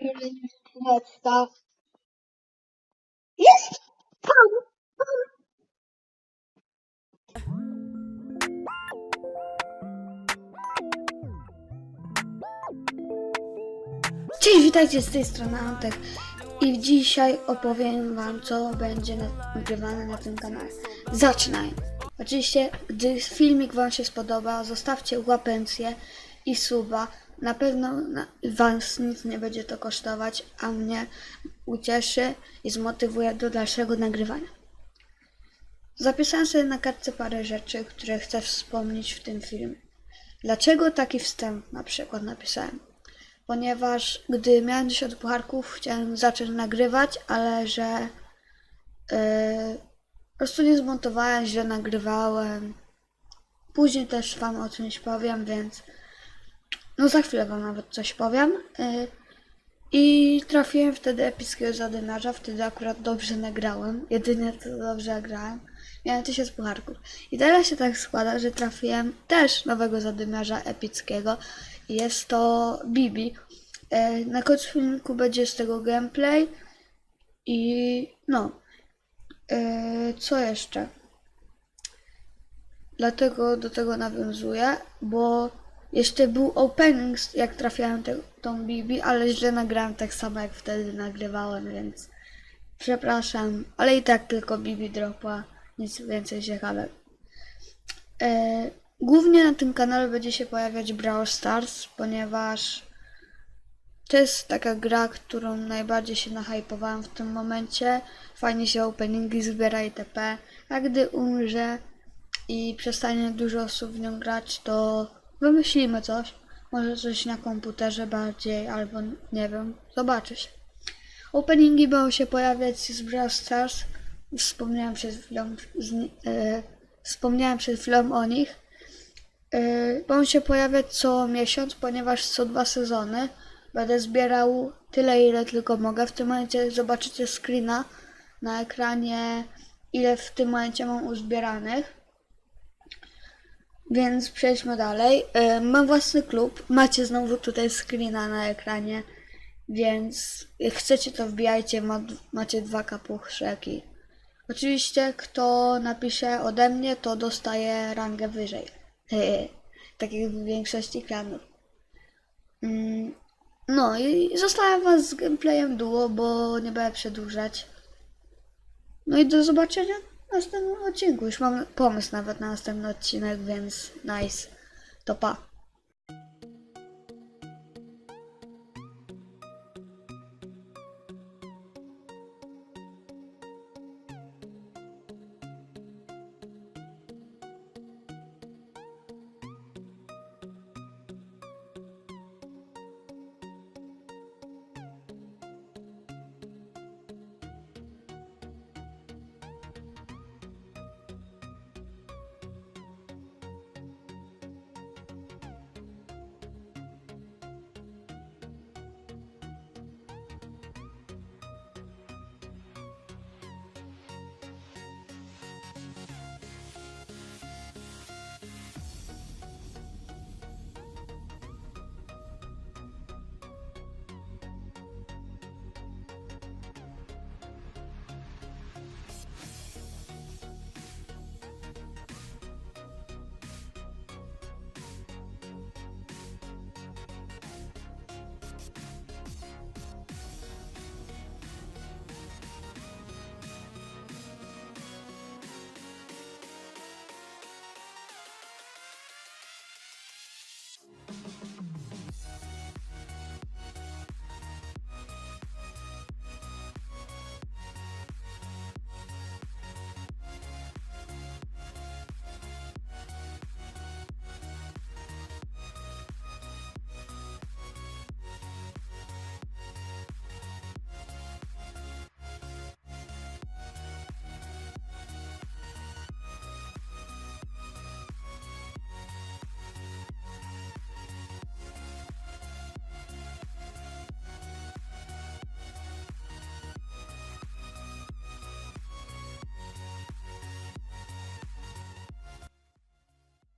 Netta. Jest tam! Cześć, witajcie z tej strony Antek i dzisiaj opowiem wam co będzie na- nagrywane na tym kanale. Zaczynaj! Oczywiście, gdy filmik wam się spodoba, zostawcie łapencję i suba. Na pewno was nic nie będzie to kosztować, a mnie ucieszy i zmotywuje do dalszego nagrywania. Zapisałem sobie na kartce parę rzeczy, które chcę wspomnieć w tym filmie. Dlaczego taki wstęp na przykład napisałem? Ponieważ gdy miałem 10 pucharków, chciałem zacząć nagrywać, ale że yy, po prostu nie zmontowałem, źle nagrywałem. Później też wam o czymś powiem, więc no za chwilę wam nawet coś powiem. Yy, I trafiłem wtedy epickiego zadymiarza, wtedy akurat dobrze nagrałem, jedynie to dobrze grałem. Miałem 1000 pucharków. I teraz się tak składa, że trafiłem też nowego zadymiarza epickiego. Jest to Bibi. E, Na końcu filmiku będzie z tego gameplay. I no. E, Co jeszcze? Dlatego do tego nawiązuję, bo jeszcze był opening, jak trafiałem te, tą Bibi, ale źle nagrałem tak samo jak wtedy nagrywałem, więc przepraszam, ale i tak tylko Bibi dropła, nic więcej ciekawego. E, głównie na tym kanale będzie się pojawiać Brawl Stars, ponieważ to jest taka gra, którą najbardziej się nahypowałem w tym momencie. Fajnie się openingi zbiera itp. A gdy umrze i przestanie dużo osób w nią grać, to wymyślimy coś. Może coś na komputerze bardziej, albo nie wiem, zobaczy się. Openingi będą się pojawiać z Brawl Stars. Wspomniałem przed chwilą, z, e, wspomniałem przed chwilą o nich. Yy, Będą się pojawiać co miesiąc, ponieważ co dwa sezony będę zbierał tyle, ile tylko mogę. W tym momencie zobaczycie screena na ekranie, ile w tym momencie mam uzbieranych. Więc przejdźmy dalej. Yy, Mam własny klub. Macie znowu tutaj screena na ekranie. Więc jak chcecie to wbijajcie, ma, macie dwa kapuchrzeki. Oczywiście kto napisze ode mnie, to dostaje rangę wyżej. Hehe. Tak jak w większości klanów. Mm, No i zostawiam was z gameplayem duo, bo nie będę przedłużać. No i do zobaczenia następnym odcinku. Już mam pomysł nawet na następny odcinek, więc nice. To pa.